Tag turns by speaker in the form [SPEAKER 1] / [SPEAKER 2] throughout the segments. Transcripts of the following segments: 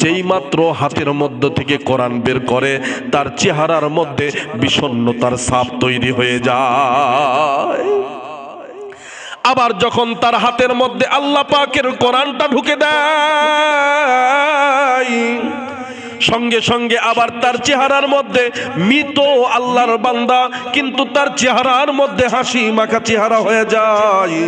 [SPEAKER 1] যেই মাত্র হাতের মধ্য থেকে কোরআন বের করে, তার চেহারার মধ্যে বিষণ্ণতার সাপ তৈরি হয়ে যায়। আবার যখন তার হাতের মধ্যে আল্লাহ পাকের কোরআনটা ঢুকে দেয়, সঙ্গে সঙ্গে আবার তার চেহারার মধ্যে মৃত আল্লাহর বান্দা, কিন্তু তার চেহারার মধ্যে হাসি মাখা চেহারা হয়ে যায়।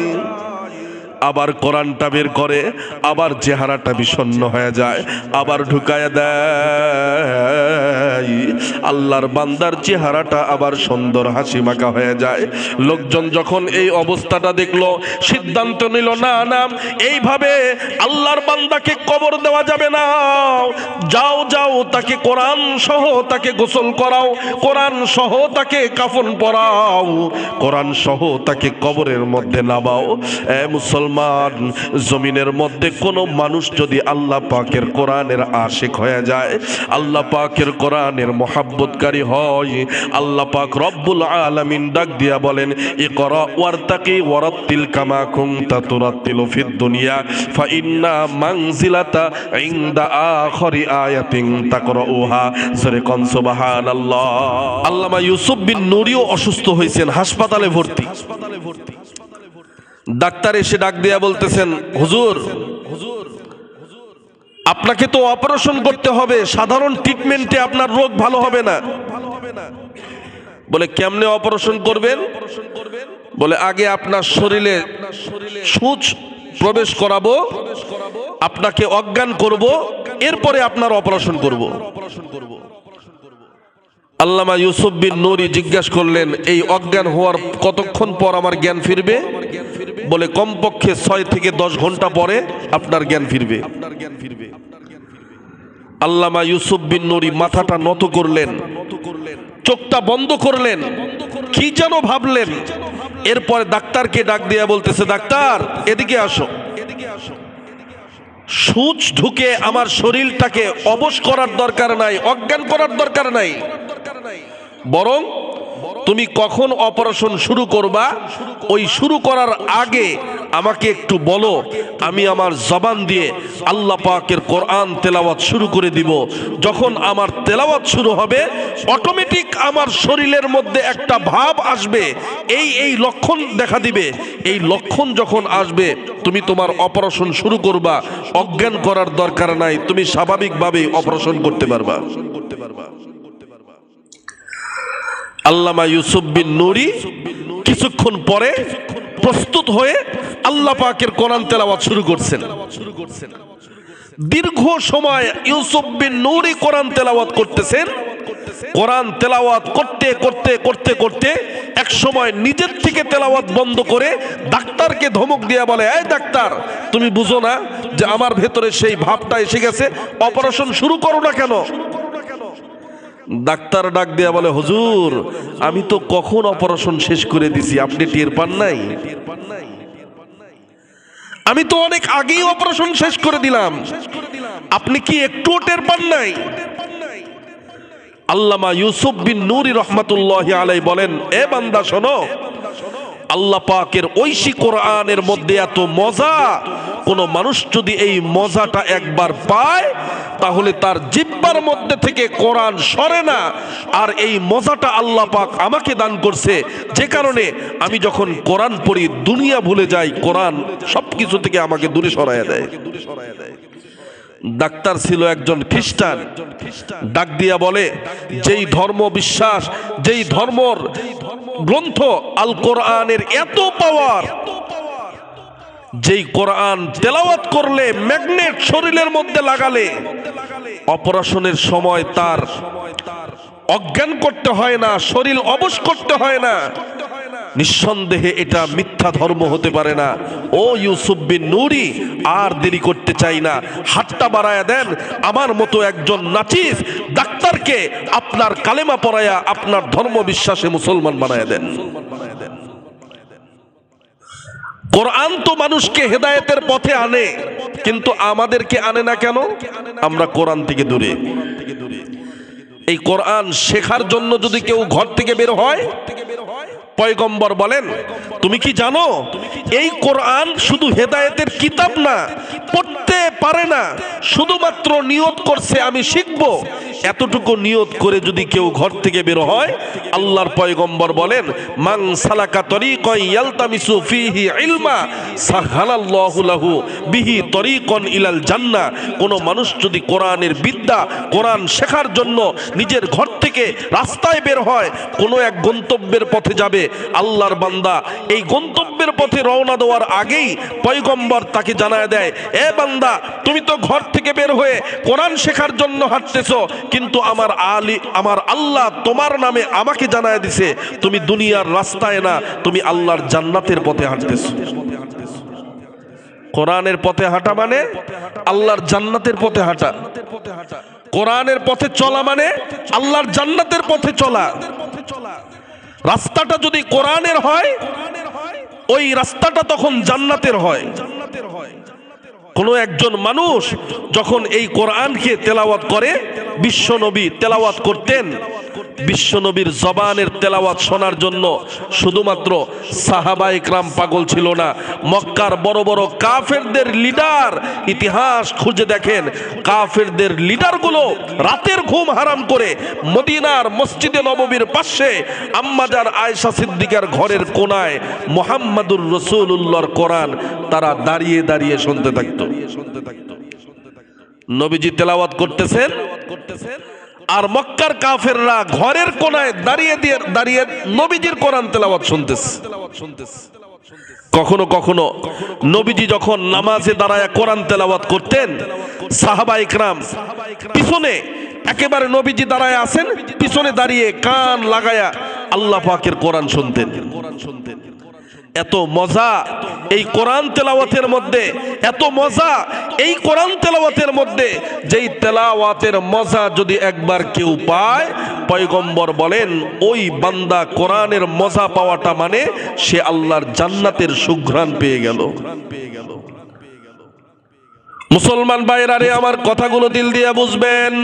[SPEAKER 1] আবার কোরআনটা বের করে আবার চেহারাটা বিষণ্ন হয়ে যায় আবার ঢুকায় দেয়। আল্লাহর বান্দার চেহারাটা আবার সুন্দর হাসি মাখা হয়ে যায়। লোকজন যখন এই অবস্থাটা দেখল, সিদ্ধান্ত নিল, না না, এইভাবে আল্লাহর বান্দাকে কবর দেওয়া যাবে না। যাও যাও, তাকে কোরআন সহ তাকে গোসল করাও, কোরআন সহ তাকে কাফন পরাও, কোরআন সহ তাকে কবরের মধ্যে নামাও। এ মুসলমান, জমিনের মধ্যে কোনো মানুষ যদি আল্লাহ পাকের কোরআনের আশিক হয়ে যায়, আল্লাহ পাকের কোরআনের মোহাব্বতকারী হয়। আল্লাহ পাক রব্বুল আলামিন ডাক দিয়া বলেন এ কর ওয়ার্তাকি ওয়ারাত্তিল কামা কুনতা তুরাত্তিলু ফিদ দুনিয়া, ফা ইন্না মানজিলাতা ইনদা আখরি আয়াতিন তাকরাউহা। সরে কোন, সুবহানাল্লাহ। আল্লামা ইউসুফ বিন নুরিও অসুস্থ হয়েছেন হাসপাতালে ভর্তি। ডাক্তার এসে ডাক দিয়া বলতেছেন, হুজুর আপনাকে তো অপারেশন করতে হবে। সাধারণ ট্রিটমেন্টে আপনার রোগ ভালো হবে না। বলে, কেমনে অপারেশন করবেন? বলে, আগে আপনার শরীরে সুচ প্রবেশ করাবো, আপনাকে অজ্ঞান করব, এরপরে আপনার অপারেশন করব। আল্লামা ইউসুফ বিন নুরি জিজ্ঞাসা করলেন, এই অজ্ঞান হওয়ার কতক্ষণ পর আমার জ্ঞান ফিরবে? বলে, কমপক্ষে ছয় থেকে দশ ঘণ্টা পরে আপনার জ্ঞান ফিরবে। আল্লামা ইউসুফ বিন নুরি মাথাটা নত করলেন, চোখটা বন্ধ করলেন, কি যেন ভাবলেন। এরপরে ডাক্তারকে ডাক দিয়া বলতেছে, ডাক্তার, এদিকে আসো। সূচ ঢুকে আমার শরীরটাকে অবশ করার দরকার নাই, অজ্ঞান করার দরকার নাই। বরং তুমি কখন অপারেশন শুরু করবা, ওই শুরু করার আগে আমাকে একটু বলো, আমি আমার জবান দিয়ে আল্লাহ পাকের কোরআন তেলাওয়াত শুরু করে দিব। যখন আমার তেলাওয়াত শুরু হবে অটোমেটিক আমার শরীরের মধ্যে একটা ভাব আসবে, এই এই লক্ষণ দেখা দিবে। এই লক্ষণ যখন আসবে, তুমি তোমার অপারেশন শুরু করবা, অজ্ঞান করার দরকার নাই, তুমি স্বাভাবিকভাবেই অপারেশন করতে পারবা করতে পারবা। আল্লামা ইউসুফ বিন নুরি কিছুক্ষণ পরে প্রস্তুত হয়ে আল্লাহ পাকের কোরআন তেলাওয়াত শুরু করছেন। দীর্ঘ সময় ইউসুফ বিন নুরি কোরআন তেলাওয়াত করতেছেন। কোরআন তেলাওয়াত করতে করতে করতে করতে এক সময় নিজের থেকে তেলাওয়াত বন্ধ করে ডাক্তারকে ধমক দিয়ে বলে, এই ডাক্তার, তুমি বুঝো না যে আমার ভেতরে সেই ভাবটা এসে গেছে, অপারেশন শুরু করো না কেন? ডাক্তার ডাক দেয়া বলে, হুজুর, আমি তো কখন অপারেশন শেষ করে দিছি? আপনি টের পান নাই? আমি তো অনেক আগেই অপারেশন শেষ করে দিলাম। আপনি কি একটু টের পান নাই? আল্লামা ইউসুফ বিন নুরি রহমাতুল্লাহ আলাই বলেন, এ বান্দা শোনো আল্লাহ পাকের ঐশী কোরআনের মধ্যে এত মজা। কোন মানুষ যদি এই মজাটা একবার পায়, তাহলে তার জিব্বার মধ্যে থেকে কোরআন সরে না। আর এই মজাটা আল্লাহ পাক আমাকে দান করছে। যে কারণে আমি যখন কোরআন পড়ি, দুনিয়া ভুলে যাই, কোরআন সব কিছু থেকে আমাকে দূরে সরাইয়া দেয়। ডাক্তার ছিল একজন খ্রিস্টান। ডাক দিয়া বলে, যেই ধর্ম বিশ্বাস, যেই ধর্মর গ্রন্থ আল কোরআনের এত পাওয়ার, যেই কোরআন তেলাওয়াত করলে ম্যাগনেট শরীরের মধ্যে লাগালে অপারেশনের সময় তার অজ্ঞান করতে হয় না, শরীর অবশ করতে হয় না। নিঃসন্দেহে এটা মিথ্যা ধর্ম হতে পারে না। ও ইউসুফ বিন নুরি, আর দেরি করতে চাই না। হাতটা বাড়ায়া দেন, আমার মতো একজন নাচিস ডাক্তারকে আপনার কালেমা পড়ায়া আপনার ধর্ম বিশ্বাসে মুসলমান বানায়া দেন। কোরআন তো মানুষকে হেদায়েতের পথে আনে, কিন্তু আমাদেরকে আনে না কেন? আমরা কোরআন থেকে দূরে। এই কোরআন শেখার জন্য যদি কেউ ঘর থেকে বের হয় পয়গম্বর বলেন, তুমি কি জানো, এই কোরআন শুধু হেদায়েতের কিতাব না, পড়তে পারে না, শুধুমাত্র নিয়ত করছে আমি শিখব এতটুকু নিয়ত করে যদি কেউ ঘর থেকে বের হয়, আল্লাহর পয়গম্বর বলেন মাং সালাকা তরিকন ইয়ালতামিসু ফিহি ইলমা সাহালাল্লাহু লাহু বিহি তরিকন ইলাল জান্নাহ। কোন মানুষ যদি কোরআনের বিদ্যা, কোরআন শেখার জন্য নিজের ঘর থেকে রাস্তায় বের হয়, কোনো এক গন্তব্যের পথে যাবে, আল্লাহর বান্দা এই গন্তব্যের পথে রওনা দেওয়ার আগেই পয়গম্বর তাকে জানায় দেয়, এ বান্দা, তুমি তো ঘর থেকে বের হয়ে কোরআন শেখার জন্য হাঁটতেছো কিন্তু আমার আলী, আমার আল্লাহ তোমার নামে আমাকে জানায় দিছে, তুমি দুনিয়ার রাস্তায় না, তুমি আল্লাহর জান্নাতের পথে হাঁটতেছো। কোরআনের পথে হাঁটা মানে আল্লাহর জান্নাতের পথে হাঁটা। কোরআনের পথে চলা মানে আল্লাহর জান্নাতের পথে চলা। রাস্তাটা যদি কোরআনের হয়, ওই রাস্তাটা তখন জান্নাতের হয়। জান্নাতের হয় কোনো একজন মানুষ যখন এই কোরআনকে তেলাওয়াত করে বিশ্বনবী তেলাওয়াত করতেন বিশ্বনবীর জবানের তেলাওয়াত শোনার জন্য শুধুমাত্র সাহাবা ইকরাম পাগল ছিল না। মক্কার বড় বড় কাফেরদের লিডার ইতিহাস খুঁজে দেখেন। কাফেরদের লিডারগুলো রাতের ঘুম হারাম করে মদিনার মসজিদে নববীর পাশে আম্মাজার আয়েশা সিদ্দিকার ঘরের কোনায় মোহাম্মদুর রসুল রসুল্লাহর কোরআন তারা দাঁড়িয়ে দাঁড়িয়ে শুনতে থাকতো। নবীজি তেলাওয়াত করতেছেন করতেছেন? আর মক্কার কাফেররা ঘরের কোনায় দাঁড়িয়ে দিয়ে দাঁড়িয়ে নবীজির কোরআন তেলাওয়াত শুনতেছে। কখনো কখনো নবীজি যখন নামাজে দাঁড়ায় কোরআন তেলাওয়াত করতেন, সাহাবা ইকরাম পিছনে একেবারে নবীজি দাঁড়ায় আছেন, পিছনে দাঁড়িয়ে কান লাগায়া আল্লাহ পাকের কোরআন শুনতেন। কোরআন শুনতেন এত মজা এই কোরআন তেলাওয়াতের মধ্যে, এত মজা এই কোরআন তেলাওয়াতের মধ্যে, যেই তেলাওয়াতের মজা যদি একবার কেউ পায়, পয়গম্বর বলেন, ওই বান্দা কোরআনের মজা পাওয়াটা মানে সে আল্লাহর জান্নাতের সুঘ্রাণ পেয়ে গেল। মুসলমান ভাইরারে আমার কথাগুলো দিল দিয়ে বুঝবেন।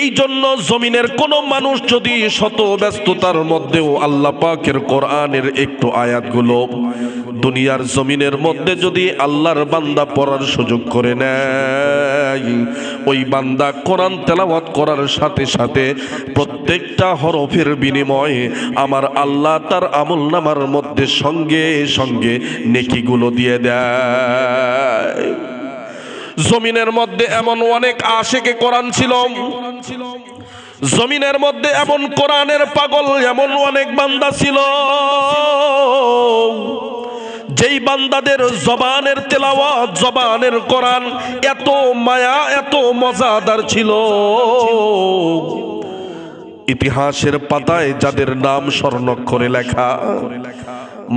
[SPEAKER 1] এই জন্য জমিনের কোন মানুষ যদি শত ব্যস্ততার মধ্যেও আল্লাহ পাকের কোরআনের একটু আয়াতগুলো দুনিয়ার জমিনের মধ্যে যদি আল্লাহর বান্দা পড়ার সুযোগ করে নেয়, ওই বান্দা কোরআন তেলাওয়াত করার সাথে সাথে প্রত্যেকটা হরফের বিনিময়ে আমার আল্লাহ তার আমল নামার মধ্যে সঙ্গে সঙ্গে নেকিগুলো দিয়ে দেয়। জমিনের মধ্যে এমন অনেক আশেকে কোরআন ছিল। জমিনের মধ্যে এমন কোরআনের পাগল, এমন অনেক বান্দা ছিল। যেই বান্দাদের জবানের তেলাওয়াত, জবানের কোরআন এত মায়া, এত মজাদার ছিল। ইতিহাসের পাতায় যাদের নাম স্বর্ণক্ষরে লেখা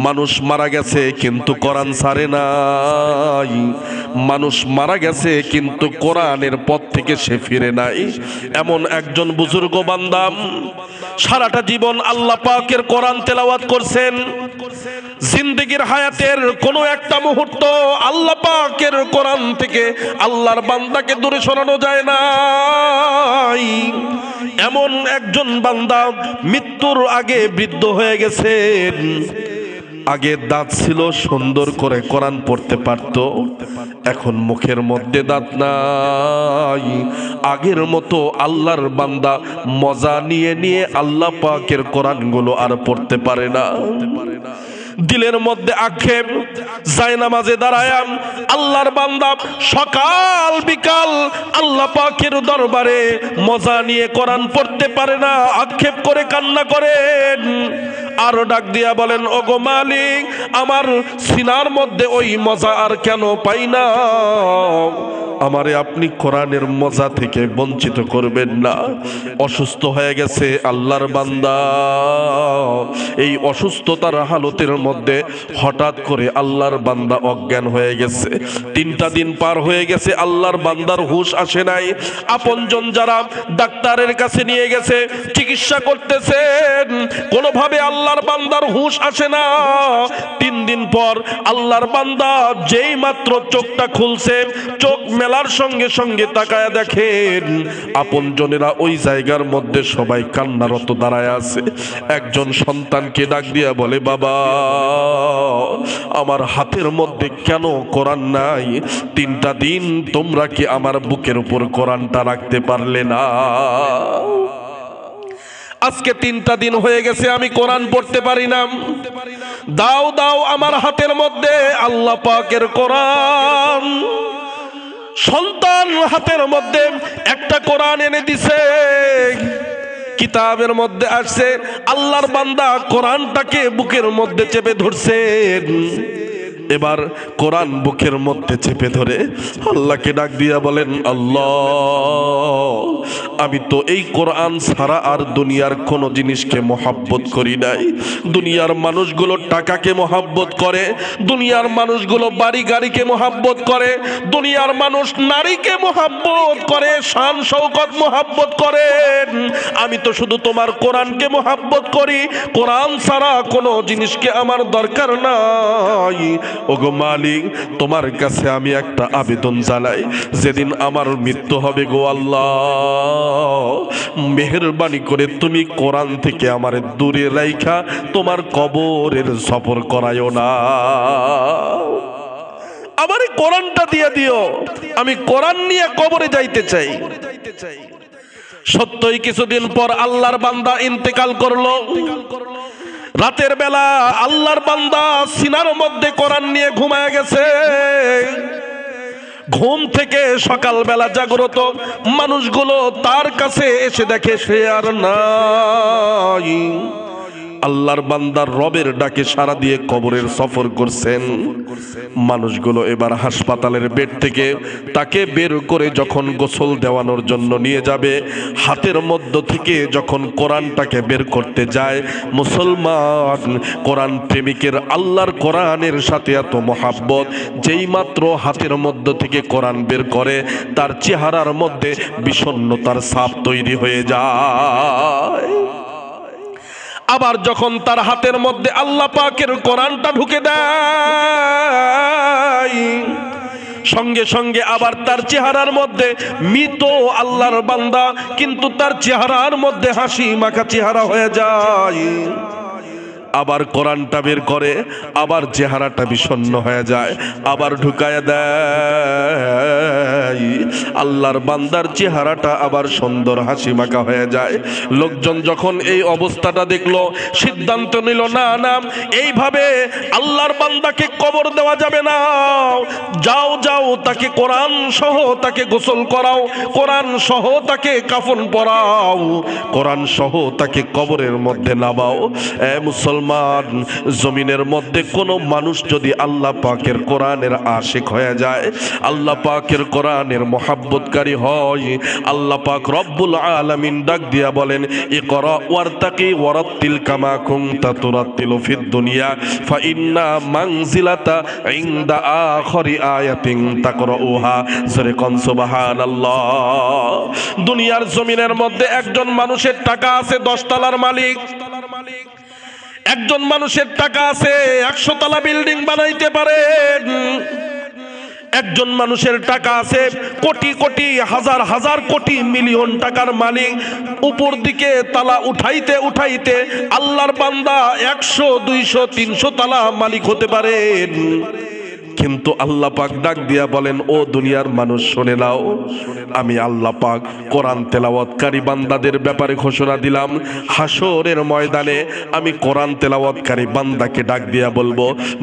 [SPEAKER 1] মানুষ মারা গেছে, কিন্তু কোরআন সারে নাই। মানুষ মারা গেছে, কিন্তু কোরআনের পথ থেকে সে ফিরে নাই। এমন একজন বুজুর্গ বান্দাম সারাটা জীবন আল্লাহ পাকের কোরআন তেলাওয়াত করছেন। জিন্দগির হায়াতের কোনো একটা মুহূর্ত আল্লাহ পাকের কোরআন থেকে আল্লাহর বান্দাকে দূরে সরানো যায় না এমন একজন বান্দা মৃত্যুর আগে বৃদ্ধ হয়ে গেছেন। আগে দাঁত ছিল, সুন্দর করে কোরআন পড়তে পারতো। এখন মুখের মধ্যে দাঁত নাই। আগের মতো আল্লাহর বান্দা মজা নিয়ে নিয়ে আল্লাহ পাকের কোরআনগুলো আর পড়তে পারে না। দিলের মধ্যে আক্ষেপ, জায়নামাজে দাঁড়ায়াম, আল্লাহর বান্দা সকাল বিকাল আল্লাহ পাকের দরবারে মজা নিয়ে কোরআন পড়তে পারে না, আক্ষেপ করে কান্না করেন। আরও ডাক দিয়া বলেন, ওগো মালিক, আমার সিনার মধ্যে ওই মজা আর কেন পাই না? আমারে আপনি কোরআনের মজা থেকে বঞ্চিত করবেন না। অসুস্থ হয়ে গেছে আল্লাহর বান্দা। এই অসুস্থতার হালতের মধ্যে হঠাৎ করে আল্লাহর বান্দা অজ্ঞান হয়ে গেছে। তিনটা দিন পার হয়ে গেছে, আল্লাহর বান্দার হুশ আসে নাই। আপনজন যারা ডাক্তারের কাছে নিয়ে গেছে, চিকিৎসা করতেছেন, কোনোভাবে আল্লাহ আল্লাহর বান্দার হুঁশ আসে না। তিন দিন পর আল্লাহর বান্দা যেই মাত্র চোখটা খুলছে, চোখ মেলার সঙ্গে সঙ্গে তাকায় দেখেন, আপনজনেরা ওই জায়গার মধ্যে সবাই কান্নারত দাঁড়ায় আছে। একজন সন্তানকে ডাক দিয়া বলে, বাবা, আমার হাতের মধ্যে কেন কোরআন নাই? তিনটা দিন তোমরা কি আমার বুকের উপর কোরআনটা রাখতে পারলে না? আজকে তিনটা দিন হয়ে গেছে, আমি কোরআন পড়তে পারি না। দাও দাও আমার হাতের মধ্যে আল্লাহ পাকের কোরআন। সন্তান হাতের মধ্যে একটা কোরআন এনে দিছে, কিতাবের মধ্যে আসছে, আল্লাহর বান্দা কোরআনটাকে বুকের মধ্যে চেপে ধরছেন এবার কোরআন বুকের মধ্যে চেপে ধরে আল্লাহকে ডাক দিয়া বলেন, আল্লাহ, আমি তো এই কোরআন ছাড়া আর দুনিয়ার কোনো জিনিসকে মহাব্বত করি নাই। দুনিয়ার মানুষগুলো টাকাকে মহাব্বত করে, দুনিয়ার মানুষগুলো বাড়ি গাড়িকে মহাব্বত করে, দুনিয়ার মানুষ নারীকে মহাব্বত করে, শান শৌকত মহাব্বত করেন আমি তো শুধু তোমার কোরআনকে মহাব্বত করি, কোরআন ছাড়া কোনো জিনিসকে আমার দরকার নাই। ওগো মালিক, তোমার কাছে আমি একটা আবেদন জানাই। যেদিন আমার মৃত্যু হবে গো আল্লাহ, মেহরবানি করে তুমি কোরআন থেকে আমার দূরে রাইখা তোমার কবরের সফর করায়ও না। আমার কোরআনটা দিয়ে দিও। আমি কোরআন নিয়ে কবরে যাইতে চাই। সত্যই কিছুদিন পর আল্লাহর বান্দা ইন্তেকাল করল। রাতের বেলা আল্লাহর বান্দা সিনার মধ্যে কোরআন নিয়ে ঘুমায় গেছে। ঘুম থেকে সকালবেলা জাগ্রত মানুষগুলো তার কাছে এসে দেখে সে আর নাই। আল্লাহর বান্দার রবের ডাকে সারা দিয়ে কবরের সফর করছেন। মানুষগুলো এবার হাসপাতালের বেড থেকে তাকে বের করে যখন গোসল দেওয়ানোর জন্য নিয়ে যাবে, হাতের মধ্য থেকে যখন কোরআনটাকে বের করতে যায়, মুসলমান, কোরআন প্রেমিকের আল্লাহর কোরআনের সাথে এত মহাব্বত, যেই মাত্র হাতের মধ্য থেকে কোরআন বের করে, তার চেহারার মধ্যে বিষণ্ণতার ছাপ তৈরি হয়ে যায়। আবার যখন তার হাতের মধ্যে আল্লাহ পাকের কোরআনটা ঢুকে দেয়, সঙ্গে সঙ্গে আবার তার চেহারার মধ্যে মৃত আল্লাহর বান্দা কিন্তু তার চেহারার মধ্যে হাসি মাখা চেহারা হয়ে যায়। আবার কোরআনটা বের করে, আবার চেহারাটা বিষণ্ণ হয়ে যায়, আবার ঢুকায় দেয়। আল্লাহর বান্দার চেহারাটা আবার সুন্দর হাসি মাখা হয়ে যায়। লোকজন যখন এই অবস্থাটা দেখল, সিদ্ধান্ত নিল, না না, এইভাবে আল্লাহর বান্দাকে কবর দেওয়া যাবে না। যাও যাও, তাকে কোরআন সহ তাকে গোসল করাও, কোরআন সহ তাকে কাফন পরাও, কোরআন সহ তাকে কবরের মধ্যে নামাও। এ মুসলমান জমিনের মধ্যে কোনো মানুষ যদি আল্লাহ পাকের কোরআনের আশিক হয়ে যায়, আল্লাহ পাকের কোরআনের মহাব্বতকারী হয়, আল্লাহ পাক রব্বুল আলামিন ডাক দিয়া বলেন এ ইকরা ওয়ারতাকি ওয়ারাত্তিল কামা কুনতা তুরাত্তিলু ফিদ দুনিয়া, ফা ইন্না মানজিলাতা ইনদা আখরি আয়াতিন তাকরাউহা। সরে কোন সুবহানাল্লাহ। দুনিয়ার জমিনের মধ্যে একজন মানুষের টাকা আছে দশ তলার মালিক। একজন মানুষের টাকা আছে, একশো তলা বিল্ডিং বানাইতে পারেন। একজন মানুষের টাকা আছে, কোটি কোটি, হাজার হাজার কোটি, মিলিয়ন টাকার মালিক। উপর দিকে তালা উঠাইতে উঠাইতে আল্লাহর বান্দা একশো, দুইশো, তিনশো তালা মালিক হতে পারেন। কিন্তু আল্লাহ পাক ডাক দিয়া বলেন, ও দুনিয়ার মানুষ, শুনে নাও। আমি আল্লাহ পাক কোরআন তেলাওয়াতকারী বান্দাদের ব্যাপারে ঘোষণা দিলাম। হাসরের ময়দানে আমি কোরআন তেলাওয়াতকারী বান্দাকে ডাক দিয়া বলব,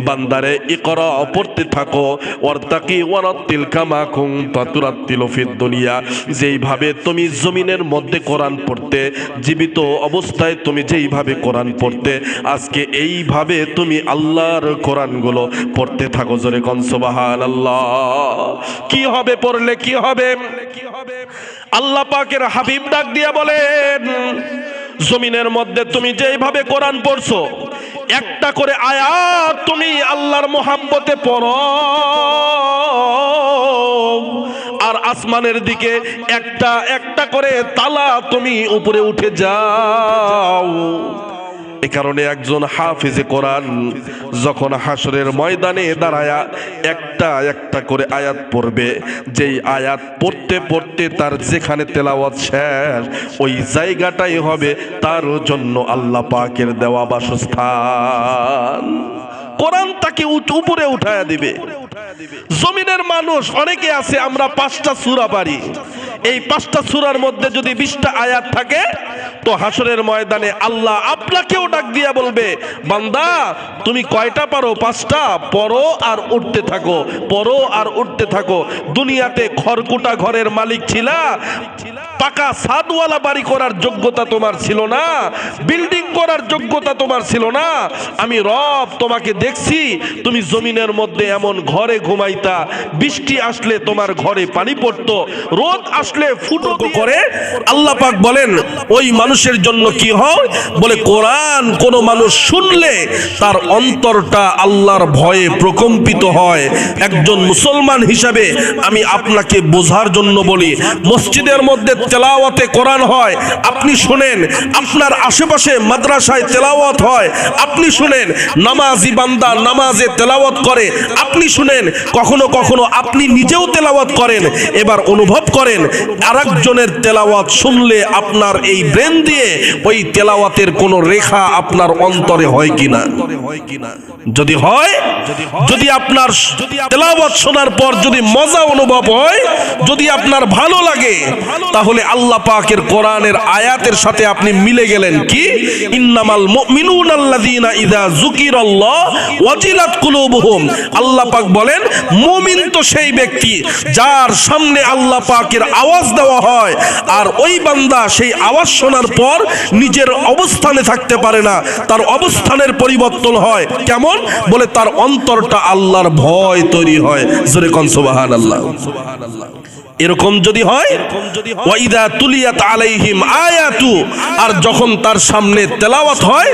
[SPEAKER 1] বান্দারে, ইকরা, পড়তে থাকো। ওয়ারতাকি ওয়ারাত্তিল কামা কুনতা তুরাত্তিলু ফিদ দুনিয়া। যেইভাবে তুমি জমিনের মধ্যে কোরআন পড়তে, জীবিত অবস্থায় তুমি যেইভাবে কোরআন পড়তে, আজকে এইভাবে তুমি আল্লাহর কোরআনগুলো পড়তে থাকো। জোরে কন সুবহানাল্লাহ। কি হবে পড়লে, কি হবে? আল্লাহ পাকের হাবিব ডাক দিয়া বলেন, জমিনের মধ্যে তুমি যেইভাবে কোরআন পড়ছো, একটা করে আয়াত তুমি আল্লাহর মোহাব্বতে পড়ো। আর আসমানের দিকে একটা একটা করে তালা তুমি উপরে উঠে যাও। এ কারণে একজন হাফিজে কোরআন যখন হাসরের ময়দানে দাঁড়ায়া একটা একটা করে আয়াত পড়বে, যেই আয়াত পড়তে পড়তে তার যেখানে তেলাওয়াত শেষ, ওই জায়গাটাই হবে তার জন্য আল্লাহ পাকের দেওয়া বাসস্থান। কোরআন তাকে উপরে উঠায়া দিবে। জমিনের মানুষ, অনেকে আছে, আমরা পাঁচটা সুরা পারি এই পাঁচটা সুরার মধ্যে যদি বিশটা আয়াত থাকে, তো হাসরের ময়দানে আল্লাহ আপনাকেও ডাক দিয়া বলবে, বান্দা, তুমি কয়টা পারো? পাঁচটা। পরো আর উঠতে থাকো পরো আর উঠতে থাকো। দুনিয়াতে খড়কুটা ঘরের মালিক ছিলা, পাকা সাদওয়ালা বাড়ি করার যোগ্যতা তোমার ছিল না, বিল্ডিং করার যোগ্যতা তোমার ছিল না। আমি রব তোমাকে দেখছি, তুমি জমিনের মধ্যে এমন ঘরে ঘুমাইতা বৃষ্টি আসলে তোমার ঘরে পানি পড়তো রোদ আসলে ফুটো করে আল্লাহ পাক বলেন ওই মানুষের জন্য কি হয়? বলে কোরআন কোন মানুষ শুনলে তার অন্তরটা আল্লাহর ভয়ে প্রকম্পিত হয়। একজন মুসলমান হিসাবে আমি আপনাকে বোঝার জন্য বলি মসজিদের মধ্যে তেলাওয়াতে কোরআন হয় আপনি শুনেন আপনার আশেপাশে মাদ্রাসায় তেলাওয়াত হয় আপনি শুনেন নামাজি বান্দা নামাজে তেলাওয়াত করে আপনি শুনেন কখনো কখনো আপনি নিজেও তেলাওয়াত করেন, এবার অনুভব করেন আরেকজনের তেলাওয়াত শুনলে আপনার এই ব্রেন দিয়ে ওই তেলাওয়াতের কোনো রেখা আপনার অন্তরে হয় কিনা? যদি হয়, যদি আপনার তেলাওয়াত শোনার পর যদি মজা অনুভব হয়, যদি আপনার ভালো লাগে, তাহলে আল্লাহ পাকের কোরআনের আয়াতের সাথে আপনি মিলে গেলেন কি? ইন্নামাল মুমিনুন আল্লাযীনা ইযা যুকিরাল্লাহ ওয়াজিলাত কুলুবুহুম। আল্লাহ পাক বলেন মুমিন তো সেই ব্যক্তি যার সামনে আল্লাহ পাকের আওয়াজ দেওয়া হয়, আর ওই বান্দা সেই আওয়াজ শোনার পর নিজের অবস্থানে থাকতে পারে না, তার অবস্থানের পরিবর্তন হয়। কেমন? বলে তার অন্তরটা আল্লাহর ভয় তৈরি হয়। জোরে কন সুবহানাল্লাহ। এরকম যদি হয় ওয়াইদা তুলিয়াত আলাইহিম আয়াতু আর যখন তার সামনে তেলাওয়াত হয়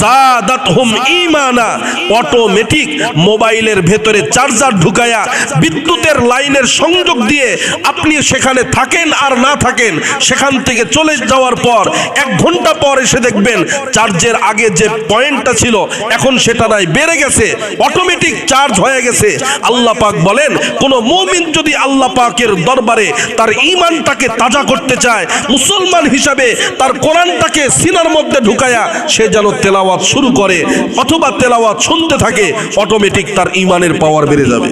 [SPEAKER 1] জাদাতহুম ঈমানা অটোমেটিক মোবাইলের ভেতরে চার্জার ঢুকায়া বিদ্যুতের লাইনের সংযোগ দিয়ে আপনি সেখানে থাকেন আর না থাকেন সেখান থেকে চলে যাওয়ার পর এক ঘণ্টা পর এসে দেখবেন চার্জের আগে যে পয়েন্টটা ছিল এখন সেটা নাই বেড়ে গেছে অটোমেটিক চার্জ হয়ে গেছে। আল্লাহ পাক বলেন কোন মুমিন যদি আল্লাহ পাকের দরবারে তার ইমানটাকে তাজা করতে চায়। মুসলমান হিসাবে তার কোরআনটাকে সিনার মধ্যে ঢুকায়া সে যেন তেলাওয়াত শুরু করে অথবা তেলাওয়াত শুনতে থাকে অটোমেটিক তার ইমানের পাওয়ার বেড়ে যাবে।